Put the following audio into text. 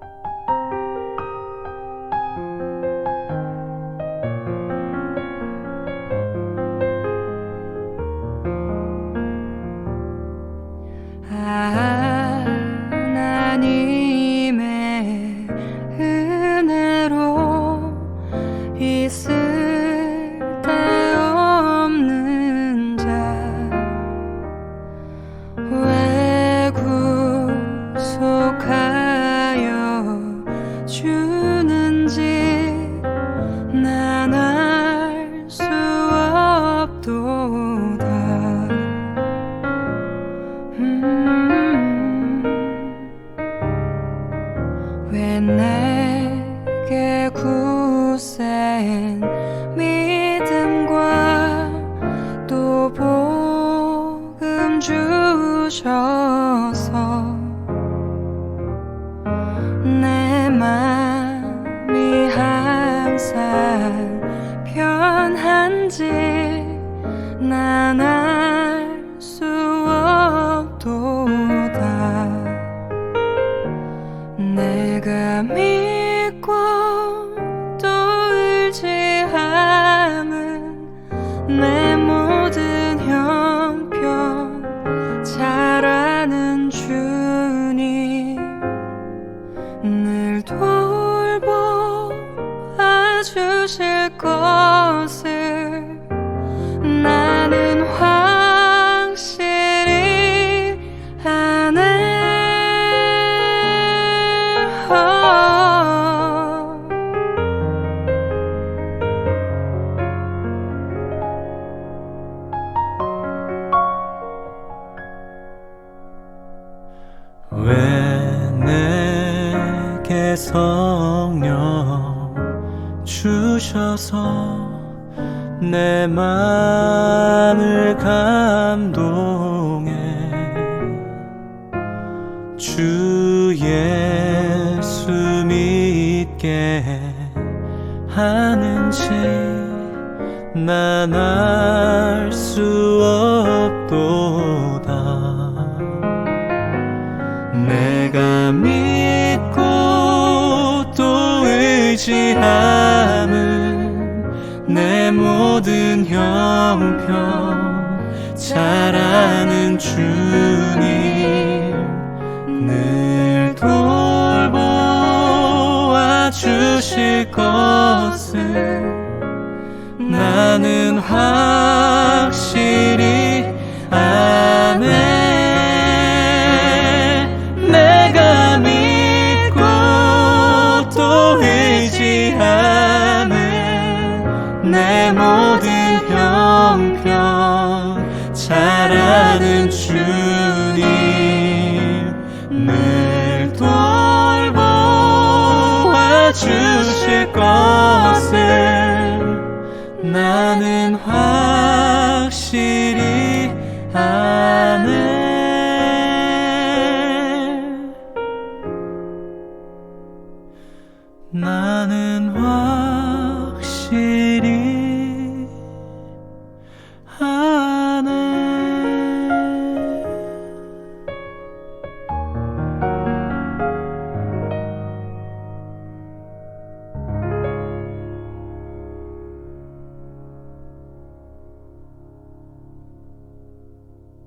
하 내게 굳센 믿음과 또 복음 주셔서 내 맘이 항상 편한지 난알 주실 것을 나는 확실히 아네. 왜 내게 성령 주셔서 내 마음을 감동해. 주 예수 믿게 하는지 난 알 수 없도다. 내가 믿 의지함은 내 모든 형편 잘 아는 주님 늘 돌보아 주실 것을 나는 확실히 의지하는 내 모든 형편 잘 아는 주님 늘 돌보아 주실 것을 나는 확실히 아 and why